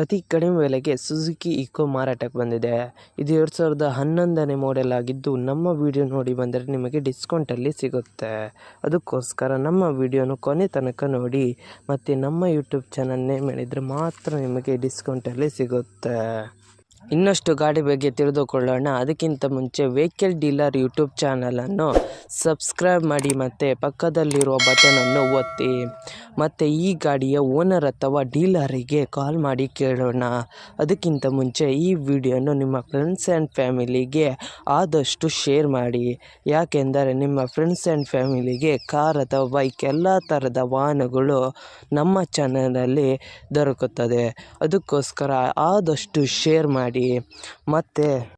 ಅತಿ ಕಡಿಮೆ ಬೆಲೆಗೆ ಸುಜುಕಿ ಇಕೋ ಮಾರಾಟಕ್ಕೆ ಬಂದಿದೆ. ಇದು ಎರಡು ಸಾವಿರದ ಹನ್ನೊಂದನೇ ಮಾಡೆಲ್ ಆಗಿದ್ದು, ನಮ್ಮ ವಿಡಿಯೋ ನೋಡಿ ಬಂದರೆ ನಿಮಗೆ ಡಿಸ್ಕೌಂಟಲ್ಲಿ ಸಿಗುತ್ತೆ. ಅದಕ್ಕೋಸ್ಕರ ನಮ್ಮ ವಿಡಿಯೋನು ಕೊನೆ ತನಕ ನೋಡಿ. ಮತ್ತು ನಮ್ಮ ಯೂಟ್ಯೂಬ್ ಚಾನಲ್ ನೇಮ್ ಹೇಳಿದರೆ ಮಾತ್ರ ನಿಮಗೆ ಡಿಸ್ಕೌಂಟಲ್ಲಿ ಸಿಗುತ್ತೆ. ಇನ್ನಷ್ಟು ಗಾಡಿ ಬಗ್ಗೆ ತಿಳಿದುಕೊಳ್ಳೋಣ. ಅದಕ್ಕಿಂತ ಮುಂಚೆ ವೆಹಿಕಲ್ ಡೀಲರ್ ಯೂಟ್ಯೂಬ್ ಚಾನಲನ್ನು ಸಬ್ಸ್ಕ್ರೈಬ್ ಮಾಡಿ ಮತ್ತು ಪಕ್ಕದಲ್ಲಿರುವ ಬಟನನ್ನು ಒತ್ತಿ. ಮತ್ತು ಈ ಗಾಡಿಯ ಓನರ್ ಅಥವಾ ಡೀಲರಿಗೆ ಕಾಲ್ ಮಾಡಿ ಕೇಳೋಣ. ಅದಕ್ಕಿಂತ ಮುಂಚೆ ಈ ವಿಡಿಯೋನು ನಿಮ್ಮ ಫ್ರೆಂಡ್ಸ್ ಆ್ಯಂಡ್ ಫ್ಯಾಮಿಲಿಗೆ ಆದಷ್ಟು ಶೇರ್ ಮಾಡಿ. ಯಾಕೆಂದರೆ ನಿಮ್ಮ ಫ್ರೆಂಡ್ಸ್ ಆ್ಯಂಡ್ ಫ್ಯಾಮಿಲಿಗೆ ಕಾರ್ ಅಥವಾ ಬೈಕ್ ಎಲ್ಲ ಥರದ ವಾಹನಗಳು ನಮ್ಮ ಚಾನಲಲ್ಲಿ ದೊರಕುತ್ತದೆ. ಅದಕ್ಕೋಸ್ಕರ ಆದಷ್ಟು ಶೇರ್ ಮಾಡಿ. ಮತ್ತು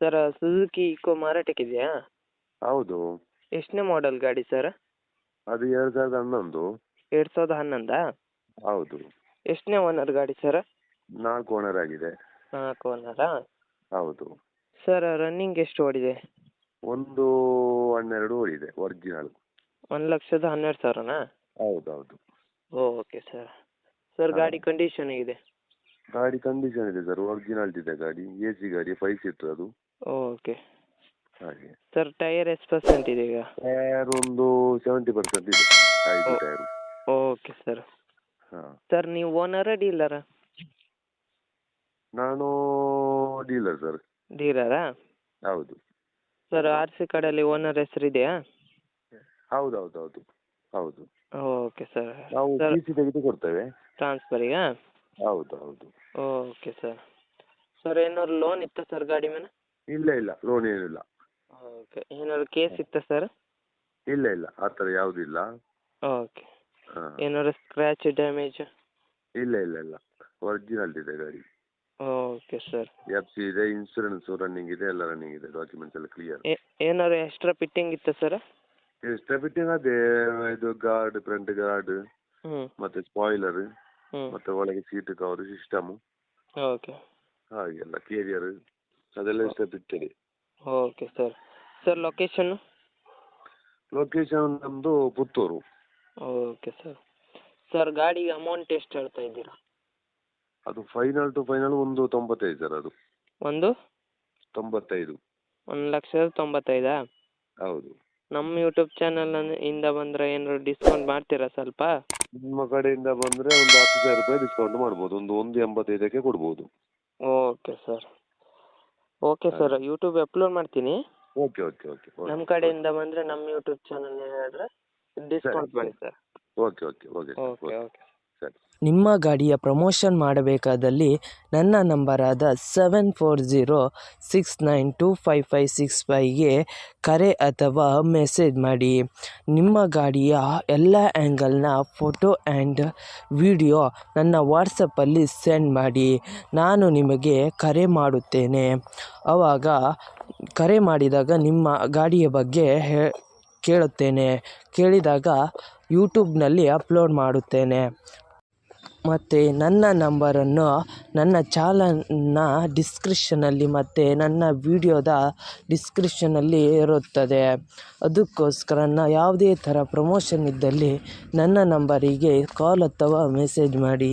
sir Suzuki Eeco ಮಾರಾಟಕ್ಕಿದೆಯಾ ಹೌದು. ಎಷ್ಟನೇ ಮಾಡೆಲ್ ಗಾಡಿ ಸರ್? ಅದು ಎರಡು ಸಾವಿರದ ಹನ್ನೊಂದು. ಎರಡು ಸಾವಿರದ ಹನ್ನೊಂದಾ? ಹೌದು. ಎಷ್ಟನೇ ಓನರ್ ಗಾಡಿ ಸರ್? ನಾಲ್ಕು ಓನರ್ ಆಗಿದೆ. ನಾಲ್ಕು ಓನರಾ ಹೌದು. ಸರ್ ರನ್ನಿಂಗ್ ಎಷ್ಟು ಓಡಿದೆ? ಒಂದು ಹನ್ನೆರಡು ಓಡಿದೆ ಒರಿಜಿನಲ್ ಒಂದು ಲಕ್ಷದ ಹನ್ನೆರಡು ಸಾವಿರನಾ? ಹೌದು ಹೌದು ಓಕೆ ಸರ್ ಸರ್ ಗಾಡಿ ಕಂಡೀಷನ್ ಹೇಗಿದೆ? ಗಾಡಿ ಕಂಡೀಷನ್ ಇದೆ ಸರ್ ಒರಿಜಿನಲ್ ಇದೆ ಗಾಡಿ ಎ ಸಿ ಗಾಡಿ ಫೈವ್ ಸೀಟರ್ ಅದು. ಓಕೆ ಹಾಗೆ. ಸರ್ ಟೈರ್ ಎಷ್ಟು ಪರ್ಸೆಂಟ್ ಇದೆ ಈಗ? ಟೈರ್ ಒಂದು ಸೆವೆಂಟಿ ಪರ್ಸೆಂಟ್ ಇದೆ. ಐದು ಓ. ಓಕೆ ಸರ್ ಹಾಂ. ಸರ್ ನೀವು ಓನರಾ ಡೀಲರ ನಾನು ಡೀಲರ್ ಸರ್ ಡೀಲರಾ ಹೌದು. ಸರ್ ಆರ್ ಸಿ ಕಾರ್ಡಲ್ಲಿ ಓನರ್ ಹೆಸರು ಇದೆಯಾ? ಹೌದು ಹೌದು. ಹೌದು ಹೌದು ಓಕೆ ಸರ್ ನಾವು ಸರ್ ಟಿ ಸಿ ತೆಗೆದು ಕೊಡ್ತೇವೆ. ಟ್ರಾನ್ಸ್ಫರಿಗಾ ಹೌದು ಹೌದು ಓಕೆ ಸರ್ ಸರ್ ಏನಾದ್ರು ಲೋನ್ ಇತ್ತಾ ಸರ್ ಗಾಡಿ ಮೇಲೆ? ಇಲ್ಲ ಇಲ್ಲ. ಲೋನ್ ಏನಿಲ್ಲ ಓಕೆ ಏನಾದ್ರು ಕೇಸ್ ಇತ್ತಾ ಸರ್ ಇಲ್ಲ ಇಲ್ಲ. ಆ ಥರ ಯಾವುದೂ ಇಲ್ಲ. ಓಕೆ ಹಾಂ. ಏನಾದ್ರು ಸ್ಕ್ರ್ಯಾಚ್ ಡ್ಯಾಮೇಜ್ ಇಲ್ಲ ಇಲ್ಲ ಇಲ್ಲ. ಒರಿಜಿನಲ್ ಇದೆ ಗಾಡಿ. ಓಕೆ ಸರ್ ಎಫ್ ಸಿ ಇದೆ ಇನ್ಸೂರೆನ್ಸ್ ರನ್ನಿಂಗ್ ಇದೆ ಎಲ್ಲ ರನ್ನಿಂಗ್ ಇದೆ. ಡಾಕ್ಯುಮೆಂಟ್ಸ್ ಎಲ್ಲ ಕ್ಲಿಯರ್ ಏನಾದ್ರು ಎಕ್ಸ್ಟ್ರಾ ಫಿಟ್ಟಿಂಗ್ ಇತ್ತಾ ಸರ್ ಎಕ್ಸ್ಟ್ರಾ ಫಿಟ್ಟಿಂಗ್ ಅದೇ ಇದು ಗಾರ್ಡ್ ಫ್ರಂಟ್ ಗಾರ್ಡ್ ಹ್ಞೂ ಮತ್ತೆ ಸ್ಪಾಯ್ಲರ್ ಹ್ಞೂ ಮತ್ತೆ ಒಳಗೆ ಸೀಟ್ ಕವರ್ ಸಿಸ್ಟಮ್ ಓಕೆ ಹಾಗೆಲ್ಲ ಕೇರಿಯರ್ ಅದೆಲ್ಲ ಇಷ್ಟ ಬಿಡ್ತೀನಿ ಓಕೆ ಸರ್. ಸರ್ ಲೊಕೇಶನ್ನು ಲೊಕೇಶನ್ ನಮ್ಮದು ಪುತ್ತೂರು. Okay sir. ಸರ್ ಗಾಡಿಗೆ ಅಮೌಂಟ್ ಎಷ್ಟು ಹೇಳ್ತಾ ಇದ್ದೀರಾ? ಅದು ಫೈನಲ್ ಟು ಫೈನಲ್ ಒಂದು ತೊಂಬತ್ತೈದು ಸರ್ ಅದು. ಒಂದು? ತೊಂಬತ್ತೈದು. ಒಂದು ಲಕ್ಷದ ತೊಂಬತ್ತೈದಾ? ಹೌದು. ನಮ್ಮ ಯೂಟ್ಯೂಬ್ ಚಾನಲ್ ಇಂದ ಬಂದರೆ ಏನಾದ್ರು ಡಿಸ್ಕೌಂಟ್ ಮಾಡ್ತೀರಾ ಸ್ವಲ್ಪ? ನಿಮ್ಮ ಕಡೆಯಿಂದ ಬಂದರೆ ಒಂದು ಹತ್ತು ಸಾವಿರ ರೂಪಾಯಿ ಡಿಸ್ಕೌಂಟ್ ಮಾಡ್ಬೋದು. ಒಂದು ಒಂದು ಎಂಬತ್ತೈದಕ್ಕೆ ಕೊಡ್ಬೋದು. Okay sir. Okay sir YouTube upload ಮಾಡ್ತೀನಿ. ಓಕೆ ಓಕೆ ಓಕೆ ನಮ್ಮ ಕಡೆಯಿಂದ ಬಂದರೆ ನಮ್ಮ ಯೂಟ್ಯೂಬ್ ಚಾನಲ್ ಹೇಳಿದ್ರೆ ಡಿಸ್ಕೌಂಟ್ ಮಾಡಿ sir okay okay okay okay okay ಸರಿ. ನಿಮ್ಮ ಗಾಡಿಯ ಪ್ರಮೋಷನ್ ಮಾಡಬೇಕಾದಲ್ಲಿ ನನ್ನ ನಂಬರಾದ seven four zero six nine two five five six ಫೈವ್ಗೆ ಕರೆ ಅಥವಾ ಮೆಸೇಜ್ ಮಾಡಿ. ನಿಮ್ಮ ಗಾಡಿಯ ಎಲ್ಲ ಆ್ಯಂಗಲ್ನ ಫೋಟೋ ಆ್ಯಂಡ್ ವಿಡಿಯೋ ನನ್ನ ವಾಟ್ಸಪ್ಪಲ್ಲಿ ಸೆಂಡ್ ಮಾಡಿ. ನಾನು ನಿಮಗೆ ಕರೆ ಮಾಡುತ್ತೇನೆ. ಆವಾಗ ಕರೆ ಮಾಡಿದಾಗ ನಿಮ್ಮ ಗಾಡಿಯ ಬಗ್ಗೆ ಹೇ, ಕೇಳುತ್ತೇನೆ. ಕೇಳಿದಾಗ ಯೂಟ್ಯೂಬ್ನಲ್ಲಿ ಅಪ್ಲೋಡ್ ಮಾಡುತ್ತೇನೆ. ಮತ್ತು ನನ್ನ ನಂಬರನ್ನು ನನ್ನ ಚಾನಲ್ನ ಡಿಸ್ಕ್ರಿಪ್ಷನಲ್ಲಿ ಮತ್ತು ನನ್ನ ವಿಡಿಯೋದ ಡಿಸ್ಕ್ರಿಪ್ಷನಲ್ಲಿ ಇರುತ್ತದೆ. ಅದಕ್ಕೋಸ್ಕರ ನ ಯಾವುದೇ ಥರ ಪ್ರಮೋಷನ್ ಇದ್ದಲ್ಲಿ ನನ್ನ ನಂಬರಿಗೆ ಕಾಲ್ ಅಥವಾ ಮೆಸೇಜ್ ಮಾಡಿ.